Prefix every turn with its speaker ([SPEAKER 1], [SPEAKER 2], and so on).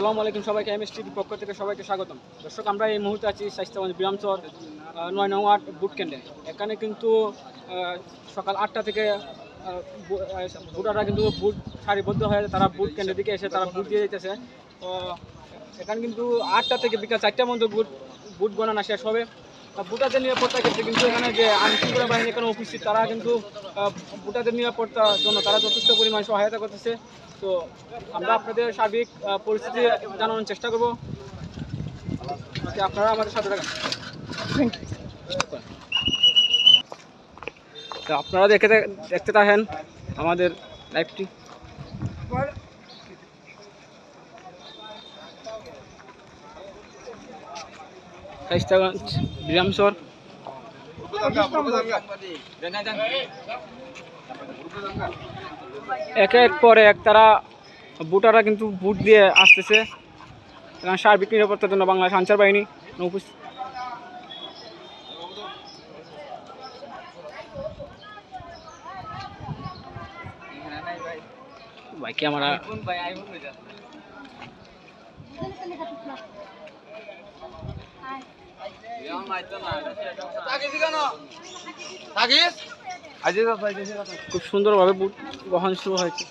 [SPEAKER 1] আসসালামু আলাইকুম সবাইকে এম টিভির পক্ষ থেকে সবাইকে স্বাগতম। দর্শক, আমরা এই মুহূর্তে আছি স্বাস্থ্যবান বিরামচর নয় নং আট বুট কেন্দ্রে এখানে কিন্তু সকাল আটটা থেকে ভোটাররা কিন্তু বুট সারিবদ্ধ হয়ে তারা বুট কেন্দ্রের দিকে এসে তারা বুট দিয়ে যেতেছে এখানে কিন্তু আটটা থেকে বিকাল চারটা মধ্যে বুট বুট গণনা শেষ হবে। ভোটারদের নিরাপত্তার ক্ষেত্রে কিন্তু এখানে যে আইনশৃঙ্খলা বাহিনী এখানে উপস্থিত তারা কিন্তু ভোটারদের নিরাপত্তার জন্য তারা যথেষ্ট পরিমাণ সহায়তা করতেছে। তো আমরা আপনাদের সার্বিক পরিস্থিতি জানানোর চেষ্টা করব। আপনারা আমাদের সাথে থাকেন। আপনারা দেখে দেখতে থাকেন আমাদের লাইভটি। স্বাস্থ্যগঞ্জ বিরামসর এক এক পরে এক তারা বুটাররা কিন্তু বুট দিয়ে আসতেছে। এবং সার্বিক নিরাপত্তার জন্য বাংলাদেশ আনসার বাহিনী উপস্থিত ভাই ক্যামেরা খুব সুন্দরভাবে বহন শুরু হয়েছে।